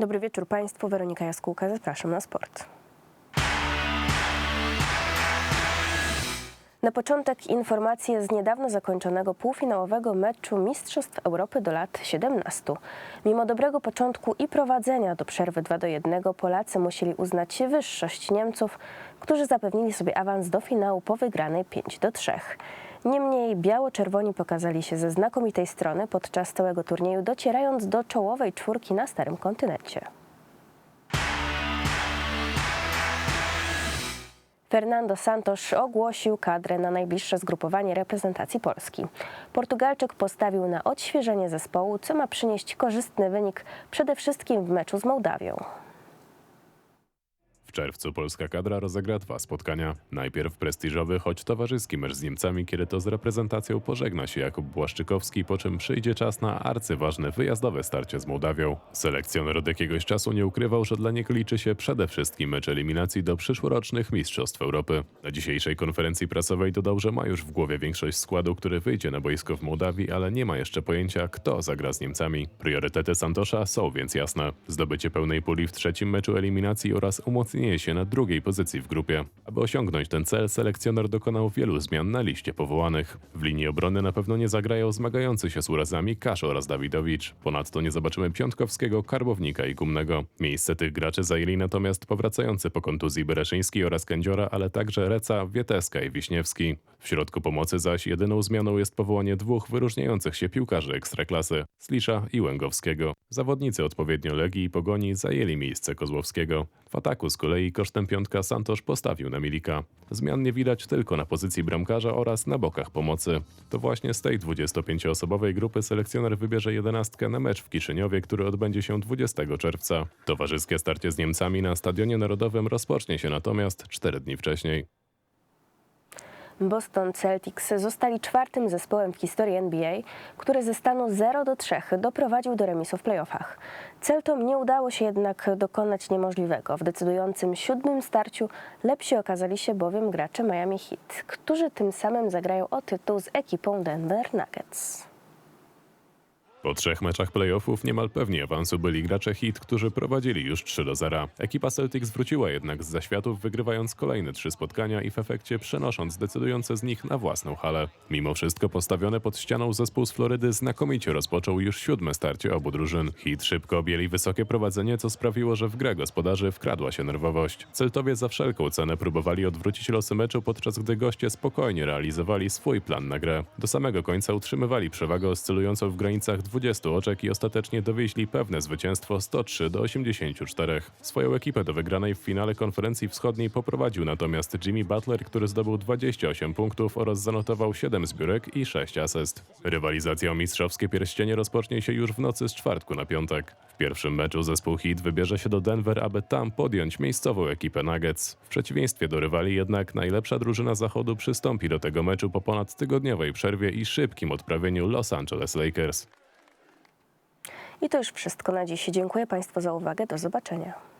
Dobry wieczór Państwu, Weronika Jaskółka, zapraszam na sport. Na początek informacje z niedawno zakończonego półfinałowego meczu Mistrzostw Europy do lat 17. Mimo dobrego początku i prowadzenia do przerwy 2 do 1 Polacy musieli uznać wyższość Niemców, którzy zapewnili sobie awans do finału po wygranej 5 do 3. Niemniej biało-czerwoni pokazali się ze znakomitej strony podczas całego turnieju, docierając do czołowej czwórki na starym kontynencie. Fernando Santos ogłosił kadrę na najbliższe zgrupowanie reprezentacji Polski. Portugalczyk postawił na odświeżenie zespołu, co ma przynieść korzystny wynik przede wszystkim w meczu z Mołdawią. W czerwcu polska kadra rozegra dwa spotkania. Najpierw prestiżowy, choć towarzyski mecz z Niemcami, kiedy to z reprezentacją pożegna się Jakub Błaszczykowski, po czym przyjdzie czas na arcyważne wyjazdowe starcie z Mołdawią. Selekcjoner od jakiegoś czasu nie ukrywał, że dla niego liczy się przede wszystkim mecz eliminacji do przyszłorocznych Mistrzostw Europy. Na dzisiejszej konferencji prasowej dodał, że ma już w głowie większość składu, który wyjdzie na boisko w Mołdawii, ale nie ma jeszcze pojęcia, kto zagra z Niemcami. Priorytety Santosza są więc jasne. Zdobycie pełnej puli w trzecim meczu eliminacji oraz umocnienie się na drugiej pozycji w grupie. Aby osiągnąć ten cel, selekcjoner dokonał wielu zmian na liście powołanych. W linii obrony na pewno nie zagrają zmagający się z urazami Kasz oraz Dawidowicz. Ponadto nie zobaczymy Piątkowskiego, Karbownika i Gumnego. Miejsce tych graczy zajęli natomiast powracający po kontuzji Bereszyński oraz Kędziora, ale także Reca, Wieteska i Wiśniewski. W środku pomocy zaś jedyną zmianą jest powołanie dwóch wyróżniających się piłkarzy ekstraklasy, Slisza i Łęgowskiego. Zawodnicy odpowiednio Legii i Pogoni zajęli miejsce Kozłowskiego. W ataku z kolei kosztem piątka Santosz postawił na Milika. Zmian nie widać tylko na pozycji bramkarza oraz na bokach pomocy. To właśnie z tej 25-osobowej grupy selekcjoner wybierze jedenastkę na mecz w Kiszyniowie, który odbędzie się 20 czerwca. Towarzyskie starcie z Niemcami na Stadionie Narodowym rozpocznie się natomiast 4 dni wcześniej. Boston Celtics zostali czwartym zespołem w historii NBA, który ze stanu 0 do 3 doprowadził do remisu w playoffach. Celtom nie udało się jednak dokonać niemożliwego. W decydującym siódmym starciu lepsi okazali się bowiem gracze Miami Heat, którzy tym samym zagrają o tytuł z ekipą Denver Nuggets. Po trzech meczach playoffów niemal pewni awansu byli gracze Heat, którzy prowadzili już 3 do 0. Ekipa Celtics wróciła jednak z zaświatów, wygrywając kolejne trzy spotkania i w efekcie przenosząc decydujące z nich na własną halę. Mimo wszystko postawione pod ścianą zespół z Florydy znakomicie rozpoczął już siódme starcie obu drużyn. Heat szybko objęli wysokie prowadzenie, co sprawiło, że w grę gospodarzy wkradła się nerwowość. Celtowie za wszelką cenę próbowali odwrócić losy meczu, podczas gdy goście spokojnie realizowali swój plan na grę. Do samego końca utrzymywali przewagę oscylującą w granicach 20 oczek i ostatecznie dowieźli pewne zwycięstwo 103 do 84. Swoją ekipę do wygranej w finale konferencji wschodniej poprowadził natomiast Jimmy Butler, który zdobył 28 punktów oraz zanotował 7 zbiórek i 6 asyst. Rywalizacja o mistrzowskie pierścienie rozpocznie się już w nocy z czwartku na piątek. W pierwszym meczu zespół Heat wybierze się do Denver, aby tam podjąć miejscową ekipę Nuggets. W przeciwieństwie do rywali jednak najlepsza drużyna zachodu przystąpi do tego meczu po ponad tygodniowej przerwie i szybkim odprawieniu Los Angeles Lakers. I to już wszystko na dziś. Dziękuję Państwu za uwagę. Do zobaczenia.